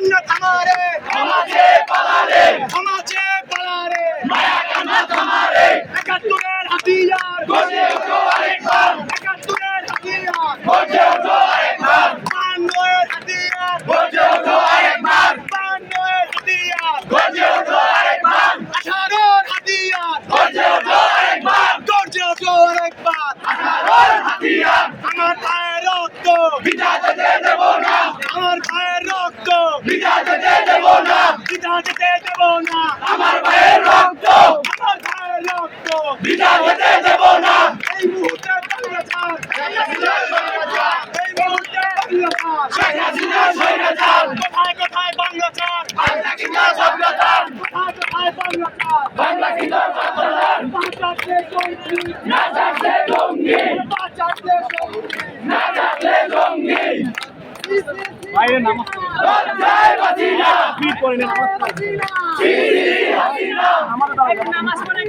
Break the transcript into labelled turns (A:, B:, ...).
A: কান্না থামারে থামারে পালারে থামাছে পালারে মায়া কান্না থামারে একাত্তরের হাতিয়ার। গর্জে ওঠো আরেকবার। একাত্তরের আমার রক্ত। বিজয় পিতা যেতে দেব না। পিতা যেতে দেব না। আমার ভাইয়ের রক্ত। আমার ভাইয়ের রক্ত। পিতা দেব না। এই মুহূর্তে বাংলাদেশ এই মুহূর্তে বাংলাদেশ সৈন্যরা সৈন্যরা কোথায় কোথায় বাংলাদেশ বাংলা কিনা সভ্যতার কোথায় কোথায় বাংলাদেশ বাংলা কিনা সভ্যতার বাঁচাতে জঙ্গি। না বাঁচাতে জঙ্গি। বাঁচাতে বাইরে নামাজ করে নামাজ পড়ে?